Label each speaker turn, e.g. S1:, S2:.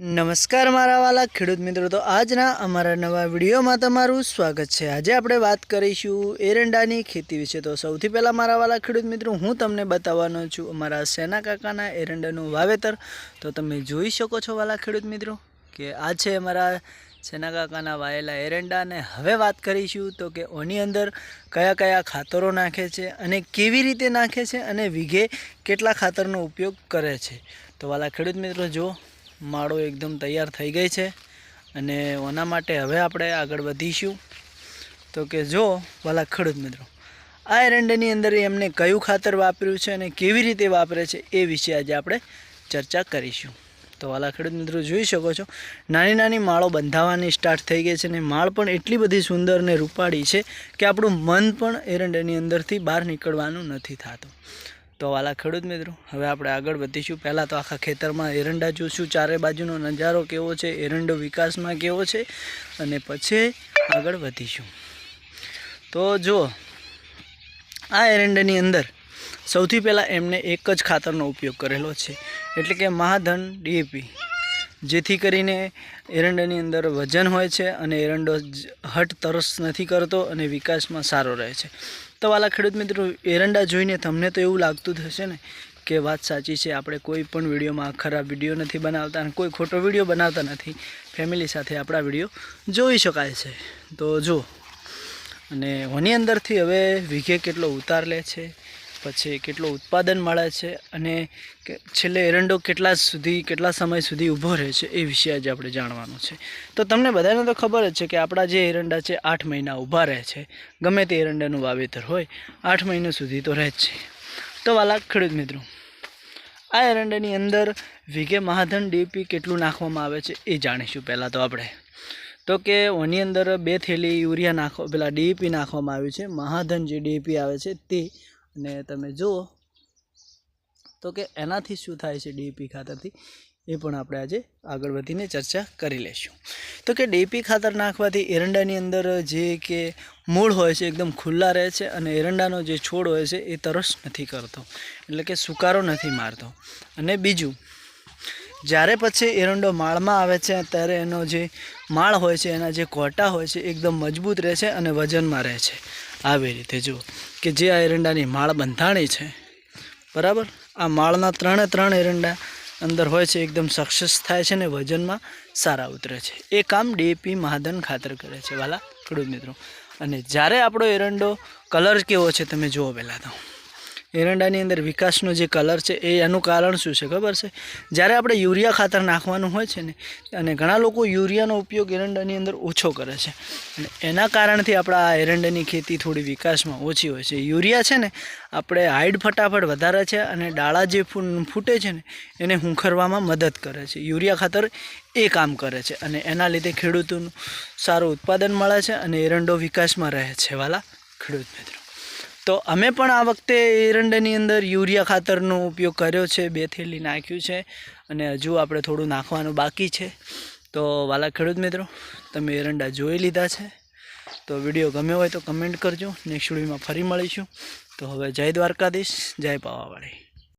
S1: નમસ્કાર મારા વાલા ખેડૂત મિત્રો, તો આજના અમારા નવા વિડીયોમાં તમારું સ્વાગત છે. આજે આપણે વાત કરીશું એરંડાની ખેતી વિશે. તો સૌથી પહેલાં મારા વાલા ખેડૂત મિત્રો, હું તમને બતાવવાનો છું અમારા સેના કાકાના એરંડાનું વાવેતર. તો તમે જોઈ શકો છો વાલા ખેડૂત મિત્રો, કે આ છે અમારા સેના કાકાના વાયેલા એરંડા. અને હવે વાત કરીશું તો કે ઓની અંદર કયા કયા ખાતરો નાખે છે અને કેવી રીતે નાખે છે અને વીઘે કેટલા ખાતરનો ઉપયોગ કરે છે. તો વાલા ખેડૂત મિત્રો જો માળો એકદમ તૈયાર થઈ ગઈ છે અને ઓના માટે હવે આપણે આગળ વધીશું. તો કે જો ભલા ખેડૂત મિત્રો, આ એરંડાની અંદર એમને કયું ખાતર વાપર્યું છે અને કેવી રીતે વાપરે છે એ વિશે આજે આપણે ચર્ચા કરીશું. તો વાલા ખેડૂત મિત્રો, જોઈ શકો છો, નાની નાની માળો બંધાવવાની સ્ટાર્ટ થઈ ગઈ છે અને માળ પણ એટલી બધી સુંદર ને રૂપાળી છે કે આપણું મન પણ એરંડાની અંદરથી બહાર નીકળવાનું નથી થતું. તો વાલા ખેડૂત મિત્રો, હવે આપણે આગળ વધીશું. પહેલાં તો આખા ખેતરમાં એરંડા જોઈશું ચારે બાજુનો નજારો કેવો છે? એરંડો વિકાસમાં કેવો છે? અને પછી આગળ વધીશું. તો જુઓ આ એરંડાની અંદર સૌથી પહેલાં એમને એક જ ખાતરનો ઉપયોગ કરેલો છે. એટલે કે મહાધન ડીએપી જેથી કરીને એરંડાની અંદર વજન હોય છે અને એરંડો હટ તરસ નથી કરતો અને વિકાસમાં સારો રહે છે. તો વાલા ખેડૂત મિત્રો, એરંડા જોઈને તમને તો એવું લાગતું થશે ને કે વાત સાચી છે, આપણે કોઈ પણ વિડીયોમાં ખરાબ વીડિયો નથી બનાવતા અને કોઈ ખોટો વીડિયો બનાવતા નથી. ફેમિલી સાથે આપણા વીડિયો જોઈ શકાય છે. તો જો અને હોની અંદરથી હવે વીઘે કેટલો ઉતાર લે છે પછી કેટલો ઉત્પાદન મળે છે અને છેલ્લે એરંડો કેટલા સુધી, કેટલા સમય સુધી ઊભો રહે છે એ વિશે આજે આપણે જાણવાનું છે. તો તમને બધાને તો ખબર જ છે કે આપણા જે એરંડા છે આઠ મહિના ઊભા રહે છે. ગમે તે એરંડાનું વાવેતર હોય, આઠ મહિના સુધી તો રહે જ છે. તો વાલા ખેડૂત મિત્રો, આ એરંડાની અંદર વીઘે મહાધન ડીપી કેટલું નાખવામાં આવે છે એ જાણીશું પહેલાં તો આપણે. તો કે ઓની અંદર બે થેલી યુરિયા નાખો, પેલા ડીપી નાખવામાં આવ્યું છે, મહાધન જે ડીપી આવે છે તે અને તમે જુઓ તો કે એનાથી શું થાય છે ડીપી ખાતરથી એ પણ આપણે આજે આગળ વધીને ચર્ચા કરી લઈશું તો કે ડીપી ખાતર નાખવાથી એરંડાની અંદર જે કે મૂળ હોય છે, એકદમ ખુલ્લા રહે છે અને એરંડાનો જે છોડ હોય છે એ તરસ નથી કરતો, એટલે કે સુકારો નથી મારતો. અને બીજું, જ્યારે પછી એરંડો માળમાં આવે છે, ત્યારે એનો જે માળ હોય છે, એના જે કોટા હોય છે એકદમ મજબૂત રહે છે અને વજનમાં રહે છે. આવી રીતે જુઓ કે જે આ એરંડાની માળ બંધાણી છે, બરાબર? આ માળના ત્રણે ત્રણ એરંડા અંદર હોય છે, એકદમ સક્સેસ થાય છે ને વજનમાં સારા ઉતરે છે. એ કામ ડીએપી મહાદન ખાતર કરે છે. વાલા ખેડૂત મિત્રો. અને જ્યારે આપણો એરંડો કલર કેવો છે, તમે જુઓ પહેલાં તો. એરંડાની અંદર વિકાસનો જે કલર છે એ એનું કારણ શું છે? ખબર છે? જ્યારે આપણે યુરિયા ખાતર નાખવાનું હોય છે ને, અને ઘણા લોકો યુરિયાનો ઉપયોગ એરંડાની અંદર ઓછો કરે છે. અને એના કારણથી આપણા આ એરંડાની ખેતી થોડી વિકાસમાં ઓછી હોય છે. યુરિયા છે ને, આપણે હાઈડ ફટાફટ વધારે છે અને ડાળા જે ફૂટે છે ને, એને હુંખરવામાં મદદ કરે છે. યુરિયા ખાતર એ કામ કરે છે અને એના લીધે ખેડૂતોનું સારું ઉત્પાદન મળે છે અને એરંડો વિકાસમાં રહે છે વાલા ખેડૂત મિત્રો. તો અમે પણ આ વખતે એરંડાની અંદર યુરિયા ખાતરનો ઉપયોગ કર્યો છે, બે થેલી નાખ્યું છે અને હજુ આપણે થોડું નાખવાનું બાકી છે. તો વાલા ખેડૂત મિત્રો, તમે એરંડા જોઈ લીધા છે. તો વીડિયો ગમ્યો હોય તો કમેન્ટ કરજો. નેક્સ્ટ વિડીયોમાં ફરી મળીશું. તો હવે જય દ્વારકાધીશ, જય પાવાવાળી